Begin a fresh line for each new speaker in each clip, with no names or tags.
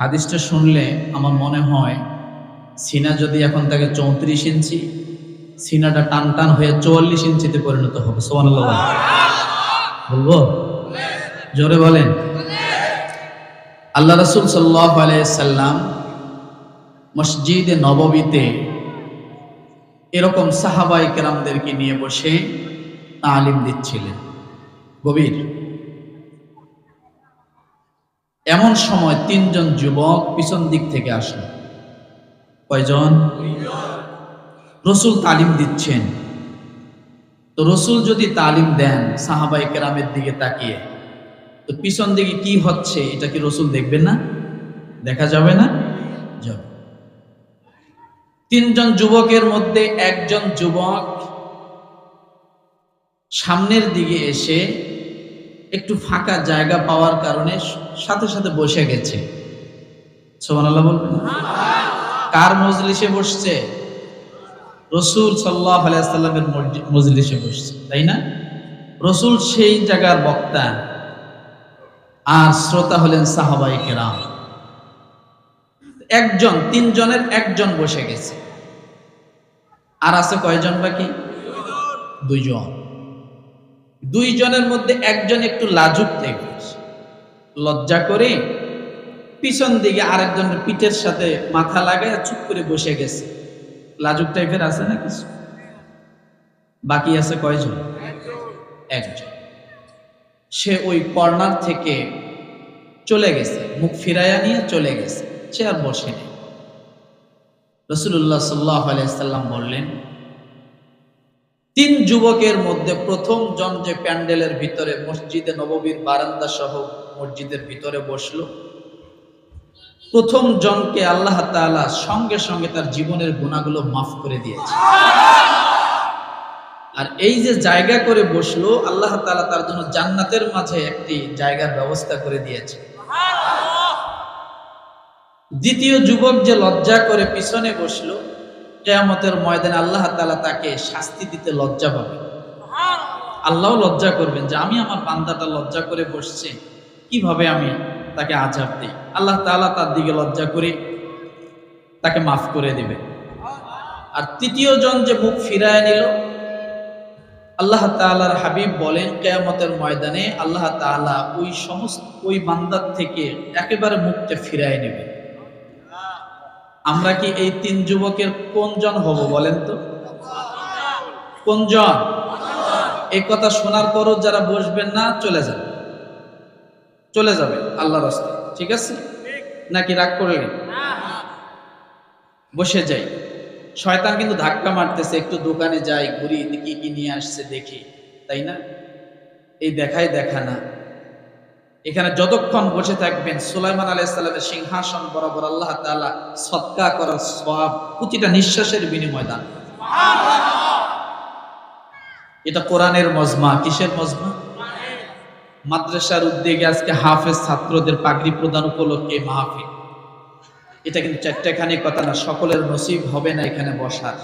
হাদিসটা শুনলে আমার মনে হয় সিনা যদি এখন তাকে চৌত্রিশ ইঞ্চি, সিনাটা টান টান হয়ে চুয়াল্লিশ ইঞ্চিতে পরিণত হবে সোমান বলব? জোরে বলেন। আল্লাহ রসুল সাল্লাহ আলাইসাল্লাম মসজিদে নববীতে এরকম সাহাবাই কেরামদেরকে নিয়ে বসে তালিম দিচ্ছিলেন। গভীর। এমন সময় তিনজন যুবক পিছন দিক থেকে আসলো। কয়জন? রসুল তালিম দিচ্ছেন। তো রসুল যদি তালিম দেন সাহাবাই কেরামের দিকে তাকিয়ে, তো পিছন দিকে কি হচ্ছে এটা কি রসুল দেখবেন না? দেখা যাবে না? তিনজন যুবকের মধ্যে একজন যুবক সামনের দিকে এসে একটু ফাঁকা জায়গা পাওয়ার কারণে সাথে সাথে বসে গেছে। সোমান আল্লাহ কার মজলিসে বসছে? রসুল সাল্লাহ আলাইসাল্লামের মজলিসে বসছে, তাই না? রসুল সেই জায়গার বক্তা। আর শ্রোতা হলেন সাহাবাই কেরাম। একজন, তিনজনের একজন বসে গেছে। আর আছে কয়জন বাকি? দুইজন। দুইজনের মধ্যে একজন একটু লাজুক থেকে লজ্জা করে পিছন দিকে আরেকজনের পিঠের সাথে মাথা লাগায় চুপ করে বসে গেছে। লাজুক টাইপের আছে না কিছু? বাকি আছে কয়জন? একজন। সে ওই কর্নার থেকে চলে গেছে, মুখ ফিরাইয়া নিয়ে চলে গেছে। সে আর বসে নেই। রসুল্লাহ সাল্লাহ আলাইসাল্লাম বললেন তিন যুবকের মধ্যে প্রথম জন যে প্যান্ডেলের ভিতরে মসজিদে নববীর বারান্দা সহ মসজিদের ভিতরে বসল প্রথম জনকে আল্লাহ তাআলা সঙ্গে সঙ্গে তার জীবনের গুণাগুলো মাফ করে দিয়েছে। আর এই যে জায়গা করে বসল আল্লাহ তাআলা তার জন্য জান্নাতের মাঝে একটি জায়গার ব্যবস্থা করে দিয়েছে। দ্বিতীয় যুবক যে লজ্জা করে পিছনে বসল কেয়ামতের ময়দানে আল্লাহ তাআলা তাকে শাস্তি দিতে লজ্জা পাবে। আল্লাহ লজ্জা করবেন যে আমি আমার বান্দাটা লজ্জা করে বসছে। কীভাবে আমি তাকে আজাব দিই? আল্লাহ তাআলা তার দিকে লজ্জা করে তাকে মাফ করে দিবে। আর তৃতীয় জন যে মুখ ফিরায় নিল আল্লাহ তাআলার হাবিব বলেন কেয়ামতের ময়দানে আল্লাহ তাআলা ওই সমস্ত ওই বান্দার থেকে একেবারে মুখটা ফিরায় নেবে। আমরা কি এই তিন যুবকের কোন জন হব বলেন তো? কোন জন এই কথা শোনার পরও যারা বসবেন না, চলে যাবে চলে যাবে আল্লাহ রাস্তায়, ঠিক আছে? নাকি রাগ করলেন? বসে যাই। শয়তান কিন্তু ধাক্কা মারতেছে, একটু দোকানে যাই, ঘুরি, দেখি কি নিয়ে আসছে, দেখি, তাই না? এই দেখাই দেখা না। এখানে যতক্ষণ বসে থাকবেন, সুলাইমান আলাইসাল্লামের সিংহাসন বরাবর আল্লাহ তাআলা সৎকা করার সব প্রতিটা নিঃশ্বাসের বিনিময় দান। এটা কোরআনের মজমা। কিসের মজমা? মাদ্রাসার উদ্যোগে আজকে হাফেজ ছাত্রদের পাগড়ি প্রদান উপলক্ষে মাহফিল। এটা কিন্তু চারটাখানি কথা না, সকলের নসিব হবে না এখানে বসার।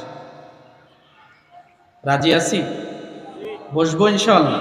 রাজি আছি? বসবো ইনশাল্লাহ